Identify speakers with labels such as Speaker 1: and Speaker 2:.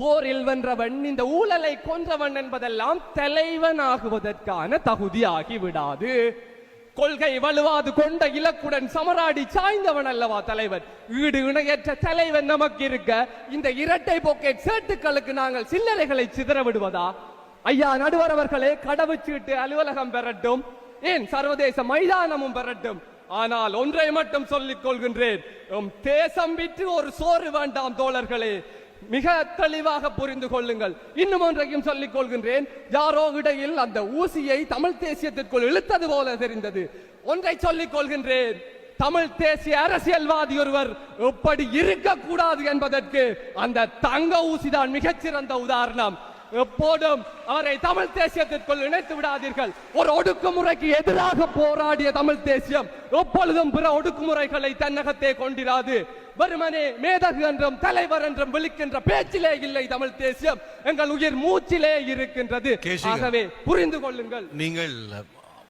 Speaker 1: போரில் வென்றவன் இந்த ஊழலை கொன்றவன் என்பதெல்லாம் தலைவன் ஆகுவதற்கான தகுதியாகி விடாது. கொள்கை வலுவாது கொண்ட இலக்குடன் சமராடி சாய்ந்தவன் அல்லவா தலைவன் ஈடு இணையற்ற தலைவன் நமக்கு இருக்க இந்த இரட்டை பாக்கெட் சேட்டுக்களுக்கு நாங்கள் சில்லறைகளை சிதற விடுவதா? ஐயா நடுவர் அவர்களே கடவுச்சீட்டு அலுவலகம் பெறட்டும். ஏன் சர்வதேச மைதானமும் பெறட்டும்? ஆனால் ஒன்றை மட்டும் சொல்லிக் கொள்கின்றேன். தேசம் விட்டு ஒரு சோறு வேண்டாம் தோழர்களே. மிக தெளிவாக புரிந்து கொள்ளுங்கள். இன்னும் ஒன்றையும் சொல்லிக் கொள்கின்றேன். யாரோ இடையில் அந்த ஊசியை தமிழ் தேசியத்திற்குள் இழுத்தது போல தெரிந்தது. ஒன்றை சொல்லிக் கொள்கின்றேன். தமிழ் தேசிய அரசியல்வாதி ஒருவர் எப்படி இருக்கக்கூடாது என்பதற்கு அந்த தங்க ஊசிதான் மிகச்சிறந்த உதாரணம். எப்போதும் அவரை தமிழ் தேசியத்திற்குள் இணைத்து விடாதீர்கள். ஒரு ஒடுக்குமுறைக்கு எதிராக போராடிய தமிழ் தேசியம் எப்பொழுதும் பிற ஒடுக்குமுறைகளை தன்னகத்தே கொண்டிராது. வெறுமனே மேதகு என்றும் தலைவர் என்றும் விழிக்கின்ற பேச்சிலே இல்லை தமிழ் தேசியம் எங்கள் உயிர் மூச்சிலே இருக்கின்றது. ஆகவே புரிந்து கொள்ளுங்கள்
Speaker 2: நீங்கள்